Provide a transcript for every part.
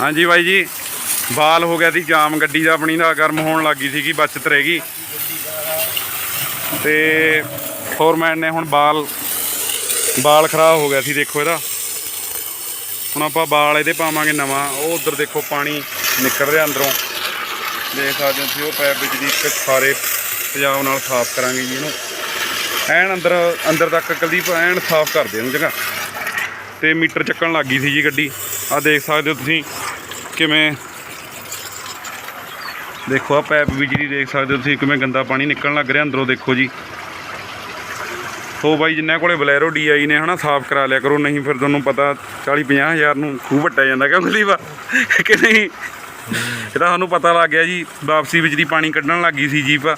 ਹਾਂਜੀ ਬਾਈ ਜੀ, ਬਾਲ ਹੋ ਗਿਆ ਸੀ, ਜਾਮ ਗੱਡੀ ਦਾ ਆਪਣੀ ਦਾ, ਗਰਮ ਹੋਣ ਲੱਗੀ ਸੀਗੀ, ਬਚਤ ਰਹਿ ਗਈ। ਤੇ ਫੋਰਮੈਨ ਨੇ ਹੁਣ ਬਾਲ ਬਾਲ ਖਰਾਬ ਹੋ ਗਿਆ ਸੀ, ਦੇਖੋ ਇਹਦਾ। ਹੁਣ ਆਪਾਂ ਬਾਲ ਇਹਦੇ ਪਾਵਾਂਗੇ ਨਵਾਂ, ਉਹ ਉਧਰ ਦੇਖੋ ਪਾਣੀ ਨਿਕਲ ਰਿਹਾ ਅੰਦਰੋਂ। ਦੇਖ ਸਕਦੇ ਹੋ ਤੁਸੀਂ, ਉਹ ਪੈਪ ਬਿਜਲੀ ਇੱਕ ਸਾਰੇ ਪੰਜਾਬ ਨਾਲ ਸਾਫ਼ ਕਰਾਂਗੇ ਜੀ ਇਹਨੂੰ। ਐਨ ਅੰਦਰ ਅੰਦਰ ਤੱਕ ਕੁਲਦੀਪ, ਐਨ ਸਾਫ਼ ਕਰਦੇ ਇਹਨੂੰ ਜਗ੍ਹਾ। ਤੇ ਮੀਟਰ ਚੱਕਣ ਲੱਗ ਗਈ ਸੀ ਜੀ ਗੱਡੀ। ਆ ਦੇਖ ਸਕਦੇ ਹੋ ਤੁਸੀਂ ਕਿਵੇਂ? ਦੇਖੋ ਆ ਪੈਪ ਬਿਜਲੀ ਦੇਖ ਸਕਦੇ ਹੋ ਤੁਸੀਂ, ਕਿਵੇਂ ਗੰਦਾ ਪਾਣੀ ਨਿਕਲਣ ਲੱਗ ਰਿਹਾ ਅੰਦਰੋਂ, ਦੇਖੋ ਜੀ। ਸੋ ਬਾਈ ਜਿੰਨਾਂ ਕੋਲੇ ਬਲੈਰੋ ਡੀਆਈ ਨੇ, ਹਨਾ, ਸਾਫ਼ ਕਰਾ ਲਿਆ ਕਰੋ, ਨਹੀਂ ਫਿਰ ਤੁਹਾਨੂੰ ਪਤਾ 40 50 ਹਜ਼ਾਰ ਨੂੰ ਖੂਹ ਵੱਟਿਆ ਜਾਂਦਾ ਕਿਉਂ ਗਲੀਵਾ ਕਿ ਨਹੀਂ? ਇਹ ਤਾਂ ਸਾਨੂੰ ਪਤਾ ਲੱਗ ਗਿਆ ਜੀ, ਵਾਪਸੀ ਵਿੱਚ ਦੀ ਪਾਣੀ ਕੱਢਣ ਲੱਗ ਗਈ ਸੀ ਜੀਪ।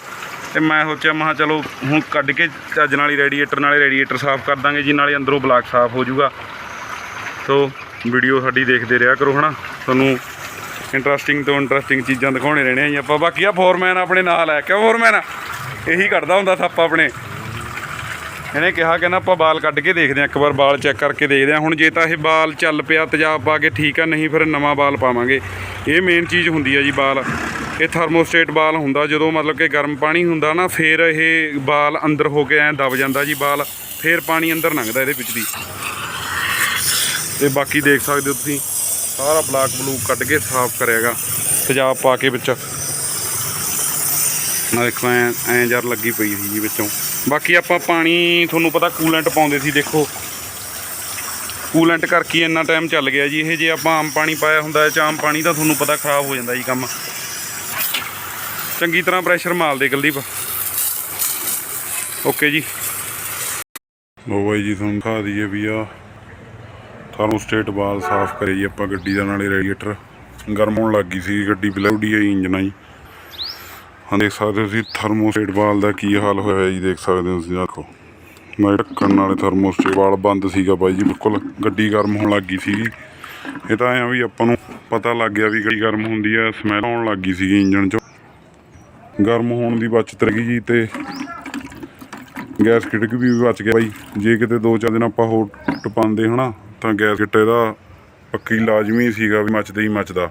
ਤੇ ਮੈਂ ਸੋਚਿਆ ਮਹਾ ਚਲੋ, ਹੁਣ ਕੱਢ ਕੇ ਚੱਜ ਨਾਲ ਹੀ ਰੈਡੀਏਟਰ, ਨਾਲੇ ਰੈਡੀਏਟਰ ਸਾਫ਼ ਕਰ ਦਾਂਗੇ ਜੀ, ਨਾਲੇ ਅੰਦਰੋਂ ਬਲਾਕ ਸਾਫ਼ ਹੋ ਜਾਊਗਾ। ਸੋ ਵੀਡੀਓ ਸਾਡੀ ਦੇਖਦੇ ਰਿਹਾ ਕਰੋ ਹਨਾ। ਤੁਹਾਨੂੰ ਇੰਟਰਸਟਿੰਗ ਤੋਂ ਇੰਟਰਸਟਿੰਗ ਚੀਜ਼ਾਂ ਦਿਖਾਉਣੇ ਰਹਿਣੇ ਆ ਜੀ ਆਪਾਂ। ਬਾਕੀ ਆ ਫੋਰਮੈਨ ਆਪਣੇ ਨਾਲ ਹੈ ਕਿਉਂ ਫੋਰਮੈਨ ਇਹੀ ਕੱਢਦਾ ਹੁੰਦਾ ਸੱਪ ਆਪਣੇ। ਇਹਨੇ ਕਿਹਾ ਕਹਿੰਦਾ ਆਪਾਂ ਬਾਲ ਕੱਢ ਕੇ ਦੇਖਦੇ ਆ, ਇੱਕ ਵਾਰ ਬਾਲ ਚੈੱਕ ਕਰਕੇ ਦੇਖਦੇ ਆ। ਹੁਣ ਜੇ ਤਾਂ ਇਹ ਬਾਲ ਚੱਲ ਪਿਆ, ਤੇਜ਼ਾਬ ਪਾ ਕੇ ਠੀਕ ਆ, ਨਹੀਂ ਫਿਰ ਨਵਾਂ ਬਾਲ ਪਾਵਾਂਗੇ। ਇਹ ਮੇਨ ਚੀਜ਼ ਹੁੰਦੀ ਆ ਜੀ ਬਾਲ। ਇਹ ਥਰਮੋਸਟੇਟ ਬਾਲ ਹੁੰਦਾ, ਜਦੋਂ ਮਤਲਬ ਕਿ ਗਰਮ ਪਾਣੀ ਹੁੰਦਾ ਨਾ, ਫਿਰ ਇਹ ਬਾਲ ਅੰਦਰ ਹੋ ਕੇ ਐ ਦਬ ਜਾਂਦਾ ਜੀ ਬਾਲ। ਫਿਰ ਪਾਣੀ ਅੰਦਰ ਲੰਘਦਾ ਇਹਦੇ ਵਿੱਚ ਦੀ। ਤੇ ਬਾਕੀ ਦੇਖ ਸਕਦੇ ਹੋ ਤੁਸੀਂ, ਸਾਰਾ ਬਲਾਕ ਬਲੂਕ ਕੱਢ ਕੇ ਸਾਫ਼ ਕਰਿਆਗਾ, ਤੇਜ਼ਾਬ ਪਾ ਕੇ ਵਿੱਚ। ਨਾ ਦੇਖੋ, ਐ ਐ ਜਰ ਲੱਗੀ ਪਈ ਸੀ ਜੀ ਵਿੱਚੋਂ। ਬਾਕੀ ਆਪਾਂ ਪਾਣੀ, ਤੁਹਾਨੂੰ ਪਤਾ ਕੂਲੈਂਟ ਪਾਉਂਦੇ ਸੀ, ਦੇਖੋ। ਕੂਲੈਂਟ ਕਰਕੇ ਇੰਨਾ ਟਾਈਮ ਚੱਲ ਗਿਆ ਜੀ, ਇਹ ਜੇ ਆਪਾਂ ਆਮ ਪਾਣੀ ਪਾਇਆ ਹੁੰਦਾ ਹੈ ਚਾਮ ਪਾਣੀ ਤਾਂ ਤੁਹਾਨੂੰ ਪਤਾ ਖਰਾਬ ਹੋ ਜਾਂਦਾ ਜੀ ਕੰਮ। ਚੰਗੀ ਤਰ੍ਹਾਂ ਪ੍ਰੈਸ਼ਰ ਮਾਲ ਦੇ ਕੁਲਦੀਪ ਓਕੇ ਜੀ। ਲੋ ਬਾਈ ਜੀ, ਤੁਹਾਨੂੰ ਦਿਖਾ ਦਈਏ ਵੀ ਆ ਥਰਮੋਸਟੇਟ ਵਾਲ ਸਾਫ਼ ਕਰੇ ਜੀ, ਆਪਾਂ ਗੱਡੀ ਦਾ ਨਾਲੇ ਰੇਡੀਏਟਰ ਗਰਮ ਹੋਣ ਲੱਗ ਗਈ ਸੀ, ਗੱਡੀ ਬਲੈਡੀ ਆਈ ਇੰਜਨ ਆ ਜੀ ਹਾਂ ਦੇਖ ਸਕਦੇ ਹੋ ਤੁਸੀਂ ਥਰਮੋਸਟੇਟ ਵਾਲ ਦਾ ਕੀ ਹਾਲ ਹੋਇਆ ਜੀ, ਦੇਖ ਸਕਦੇ ਹੋ ਤੁਸੀਂ ਦੇਖੋ। ਮੈਂ ਢੱਕਣ ਨਾਲੇ ਥਰਮੋਸਟੇਟ ਵਾਲ ਬੰਦ ਸੀਗਾ ਬਾਈ ਜੀ, ਬਿਲਕੁਲ ਗੱਡੀ ਗਰਮ ਹੋਣ ਲੱਗ ਗਈ ਸੀਗੀ। ਇਹ ਤਾਂ ਐਂ ਵੀ ਆਪਾਂ ਨੂੰ ਪਤਾ ਲੱਗ ਗਿਆ ਵੀ ਗੱਡੀ ਗਰਮ ਹੁੰਦੀ ਆ ਸਮੈਲ ਆਉਣ ਲੱਗ ਗਈ ਸੀਗੀ ਇੰਜਨ 'ਚੋਂ। ਗਰਮ ਹੋਣ ਦੀ ਬਚਤ ਰਹੀ ਜੀ ਤੇ ਗੈਸ ਕਿਟਕ ਵੀ ਬਚ ਗਿਆ ਬਾਈ। ਜੇ ਕਿਤੇ ਦੋ ਚਾਰ ਦਿਨ ਆਪਾਂ ਹੋਰ ਟਪਾਉਂਦੇ ਹਨਾ ਤਾਂ ਗੈਸ ਕਿਟ ਇਹਦਾ ਪੱਕੀ ਲਾਜ਼ਮੀ ਸੀਗਾ ਵੀ ਮੱਚਦਾ ਹੀ ਮੱਚਦਾ।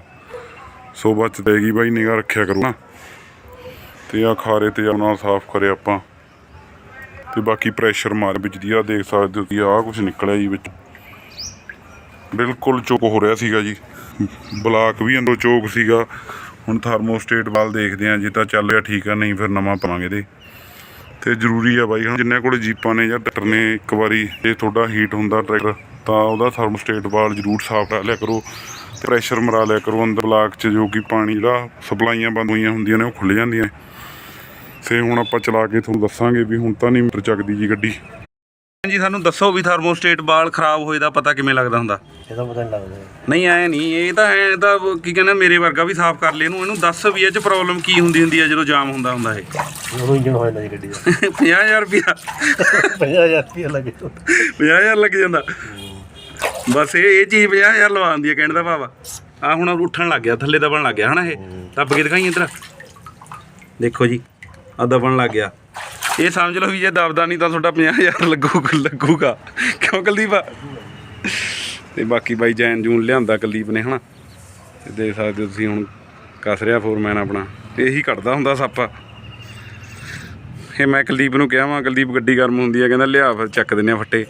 ਸੋ ਬਚਤ ਬਾਈ ਨਿਗਾ ਰੱਖਿਆ ਕਰੋ। ਨਾ ਤੇ ਆ ਖਾਰੇ ਤੇ ਨਾਲ ਸਾਫ਼ ਕਰੇ ਆਪਾਂ। ਤੇ ਬਾਕੀ ਪ੍ਰੈਸ਼ਰ ਮਾਰ ਵਿੱਚ ਦੀ ਆ ਦੇਖ ਸਕਦੇ ਹੋ ਕਿ ਆ ਕੁਝ ਨਿਕਲਿਆ ਜੀ ਵਿੱਚ। ਬਿਲਕੁਲ ਚੁੱਕ ਹੋ ਰਿਹਾ ਸੀਗਾ ਜੀ। ਬਲਾਕ ਵੀ ਅੰਦਰੋਂ ਚੋਕ ਸੀਗਾ। ਹੁਣ ਥਰਮੋਸਟੇਟ ਵੱਲ ਦੇਖਦੇ ਆ ਜੇ ਤਾਂ ਚੱਲ ਰਿਹਾ ਠੀਕ ਆ, ਨਹੀਂ ਫਿਰ ਨਵਾਂ ਪਾਵਾਂਗੇ ਇਹਦੇ। ਤੇ ਜ਼ਰੂਰੀ ਆ ਬਾਈ, ਹੁਣ ਜਿੰਨੇ ਕੋਲ ਜੀਪਾਂ ਨੇ ਜਾਂ ਟਰੈਕਟਰ ਨੇ, ਇੱਕ ਵਾਰੀ ਜੇ ਤੁਹਾਡਾ ਹੀਟ ਹੁੰਦਾ ਟਰੈਕਟਰ ਤਾਂ ਉਹਦਾ ਥਰਮੋਸਟੇਟ ਵਾਲ ਜ਼ਰੂਰ ਸਾਫ਼ ਕਰ ਲਿਆ ਕਰੋ ਪ੍ਰੈਸ਼ਰ ਮਰਾ ਲਿਆ ਕਰੋ ਅੰਦਰ ਬਲਾਕ 'ਚ ਜੋ ਕਿ ਪਾਣੀ ਜਿਹੜਾ ਸਪਲਾਈਆਂ ਬੰਦ ਹੋਈਆਂ ਹੁੰਦੀਆਂ ਨੇ ਉਹ ਖੁੱਲ ਜਾਂਦੀਆਂ ਤੇ ਹੁਣ ਆਪਾਂ ਚਲਾ ਕੇ ਤੁਹਾਨੂੰ ਦੱਸਾਂਗੇ ਵੀ ਹੁਣ ਤਾਂ ਨਹੀਂ ਮੀਟਰ ਚੱਕਦੀ ਜੀ ਗੱਡੀ। ਜੀ ਸਾਨੂੰ ਦੱਸੋ ਵੀ ਥਰਮੋਸਟੇਟ ਬਾਲ ਖਰਾਬ ਹੋਏ ਦਾ ਪਤਾ ਕਿਵੇਂ ਲੱਗਦਾ ਹੁੰਦਾ? ਇਹਦਾ ਪਤਾ ਨਹੀਂ ਲੱਗਦਾ ਨਹੀਂ ਐ ਨਹੀਂ ਇਹ ਤਾਂ ਐ ਤਾਂ ਕੀ ਕਹਿੰਦਾ ਮੇਰੇ ਵਰਗਾ ਵੀ ਸਾਫ਼ ਕਰ ਲੈ ਇਹਨੂੰ। ਇਹਨੂੰ ਦੱਸ ਵੀ ਇਹ ਚ ਪ੍ਰੋਬਲਮ ਕੀ ਹੁੰਦੀ ਹੁੰਦੀ ਹੈ ਜਦੋਂ ਜਾਮ ਹੁੰਦਾ ਹੁੰਦਾ ਇਹ? ਉਹ ਇੰਜਨ ਹੋ ਜਾਂਦਾ ਜੀ ਗੱਡੀ ਦਾ। 50000 ਰੁਪਿਆ 50000 ਰੁਪਏ ਲੱਗੇ। 50000 ਲੱਗ ਜਾਂਦਾ। ਬਸ ਇਹ ਇਹ ਚੀਜ਼ 50000 ਲਵਾਉਂਦੀ ਹੈ ਕਹਿਣ ਦਾ ਭਾਵ ਆ। ਹੁਣ ਉੱਠਣ ਲੱਗ ਗਿਆ, ਥੱਲੇ ਦਬਣ ਲੱਗ ਗਿਆ, ਹਨਾ ਇਹ? ਦੱਬ ਕੇ ਦਿਖਾਈ ਇੱਧਰ। ਦੇਖੋ ਜੀ ਆ ਦਬਣ ਲੱਗ ਗਿਆ। ਇਹ ਸਮਝ ਲਓ ਵੀ ਜੇ ਦਬਦਾ ਨਹੀਂ ਤਾਂ ਤੁਹਾਡਾ 50000 ਲੱਗੂ ਲੱਗੂਗਾ। ਕਿਉਂ ਕੁਲਦੀਪ? ਆ ਤੇ ਬਾਕੀ ਬਾਈ ਜੈਨ ਜੂਨ ਲਿਆਂਦਾ ਕੁਲਦੀਪ ਨੇ, ਹਨਾ? ਤੇ ਦੇਖ ਸਕਦੇ ਤੁਸੀਂ ਹੁਣ ਕੱਸ ਰਿਹਾ ਫੋਰਮੈਨ ਆਪਣਾ। ਇਹੀ ਕੱਢਦਾ ਹੁੰਦਾ ਸੱਪ। ਇਹ ਮੈਂ ਕੁਲਦੀਪ ਨੂੰ ਕਿਹਾ ਵਾਂ ਕੁਲਦੀਪ ਗੱਡੀ ਗਰਮ ਹੁੰਦੀ ਆ, ਕਹਿੰਦਾ ਲਿਆ ਫਿਰ ਚੱਕ ਦਿੰਨੇ ਆ ਫੱਟੇ।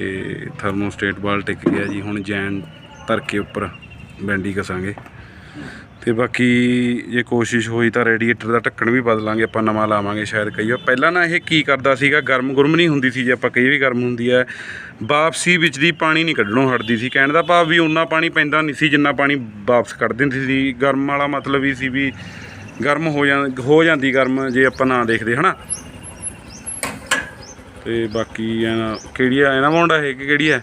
ਤੇ ਥਰਮੋਸਟੇਟ ਬਾਲ ਟਿਕ ਗਿਆ ਜੀ, ਹੁਣ ਜੈਨ ਧਰ ਕੇ ਉੱਪਰ ਬੈਂਡੀ ਕਸਾਂਗੇ। ਤੇ ਬਾਕੀ ਜੇ ਕੋਸ਼ਿਸ਼ ਹੋਈ ਤਾਂ ਰੇਡੀਏਟਰ ਦਾ ਢੱਕਣ ਵੀ ਬਦਲਾਂਗੇ, ਆਪਾਂ ਨਵਾਂ ਲਾਵਾਂਗੇ ਸ਼ਾਇਦ ਕਈ ਵਾਰ। ਪਹਿਲਾਂ ਨਾ ਇਹ ਕੀ ਕਰਦਾ ਸੀਗਾ, ਗਰਮ ਗੁਰਮ ਨਹੀਂ ਹੁੰਦੀ ਸੀ ਜੇ ਆਪਾਂ ਕਈ ਵੀ ਗਰਮ ਹੁੰਦੀ ਹੈ, ਵਾਪਸੀ ਵਿੱਚ ਦੀ ਪਾਣੀ ਨਹੀਂ ਕੱਢਣੋਂ ਹਟਦੀ ਸੀ। ਕਹਿਣ ਦਾ ਭਾਵ ਵੀ ਉਨਾ ਪਾਣੀ ਪੈਂਦਾ ਨਹੀਂ ਸੀ ਜਿੰਨਾ ਪਾਣੀ ਵਾਪਸ ਕੱਢ ਦਿੰਦੀ ਸੀ। ਗਰਮ ਵਾਲਾ ਮਤਲਬ ਹੀ ਸੀ ਵੀ ਗਰਮ ਹੋ ਜਾਂ, ਹੋ ਜਾਂਦੀ ਗਰਮ ਜੇ ਆਪਾਂ ਨਾ ਦੇਖਦੇ, ਹਨਾ? ਤੇ ਬਾਕੀ ਇਹ ਕਿਹੜੀ ਆ? ਇਹਨਾਂ ਮੌਂਡਾ ਹੈ ਕਿ ਕਿਹੜੀ ਹੈ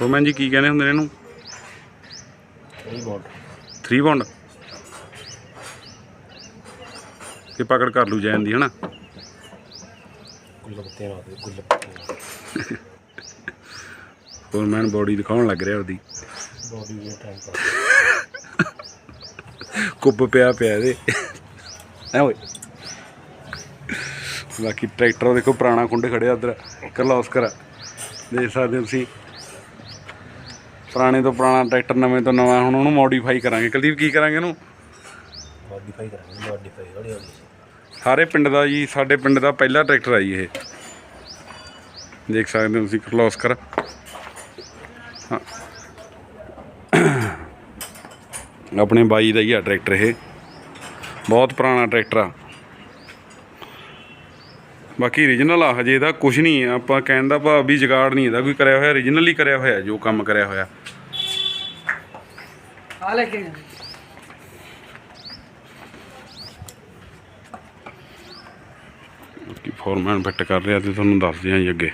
ਰੋਮਨ ਜੀ ਕੀ ਕਹਿੰਦੇ ਹੁੰਦੇ ਨੇ ਇਹਨੂੰ? ਇਹ ਬੋਟ 3 ਬੌਂਡ ਇਹ ਪਕੜ ਕਰ ਲੂ ਜੈਨ ਦੀ ਹਨਾ? ਗੁੱਲ ਪੱਤੇ ਨਾਲ ਗੁੱਲ ਪੱਤੇ ਫੋਰਮੈਨ ਬੋਡੀ ਦਿਖਾਉਣ ਲੱਗ ਰਿਹਾ ਉਹਦੀ। ਬੋਡੀ ਦੇ ਟਾਈਮ ਪਾਸ ਕੁੱਬ ਪਿਆ ਪਿਆ ਇਹਦੇ। ਐ ਓਏ। ਬਾਕੀ ਟਰੈਕਟਰ ਦੇਖੋ, ਪੁਰਾਣਾ ਖੁੰਡ ਖੜਿਆ ਉਧਰ। ਕਰਲੋਸਕਰ ਦੇਖ ਸਕਦੇ ਹੋ ਤੁਸੀਂ। ਪੁਰਾਣੇ ਤੋਂ ਪੁਰਾਣਾ ਟਰੈਕਟਰ, ਨਵੇਂ ਤੋਂ ਨਵਾਂ। ਹੁਣ ਉਹਨੂੰ ਮੋਡੀਫਾਈ ਕਰਾਂਗੇ। ਕੁਲਦੀਪ, ਕੀ ਕਰਾਂਗੇ ਇਹਨੂੰ ਮੋਡੀਫਾਈ ਕਰਾਂਗੇ ਮੋਡੀਫਾਈ ਹੌਲੀ ਹੌਲੀ ਸਾਰੇ ਪਿੰਡ ਦਾ ਜੀ, ਸਾਡੇ ਪਿੰਡ ਦਾ ਪਹਿਲਾ ਟਰੈਕਟਰ ਆ ਜੀ ਇਹ। ਦੇਖ ਸਕਦੇ ਹੋ ਤੁਸੀਂ ਕਰਲੋਸਕਰ ਹਾਂ। ਆਪਣੇ ਬਾਈ ਦਾ ਹੀ ਆ ਟਰੈਕਟਰ ਇਹ। ਬਹੁਤ ਪੁਰਾਣਾ ਟਰੈਕਟਰ ਆ। ਬਾਕੀ origignal ਆ, ਹਜੇ ਇਹਦਾ ਕੁਝ ਨਹੀਂ, ਆਪਾਂ ਕਹਿਣ ਦਾ ਭਾਵ ਵੀ ਜਗਾੜ ਨਹੀਂ, ਇਹਦਾ ਕੋਈ ਕਰਿਆ ਹੋਇਆ origignal ਹੀ ਕਰਿਆ ਹੋਇਆ, ਜੋ ਕੰਮ ਕਰਿਆ ਹੋਇਆ। ਆ ਲੈ ਕੇ ਫੋਰਮੈਨ ਫਿੱਟ ਕਰ ਰਿਹਾ ਤੇ ਤੁਹਾਨੂੰ ਦੱਸਦੇ ਹਾਂ ਜੀ ਅੱਗੇ।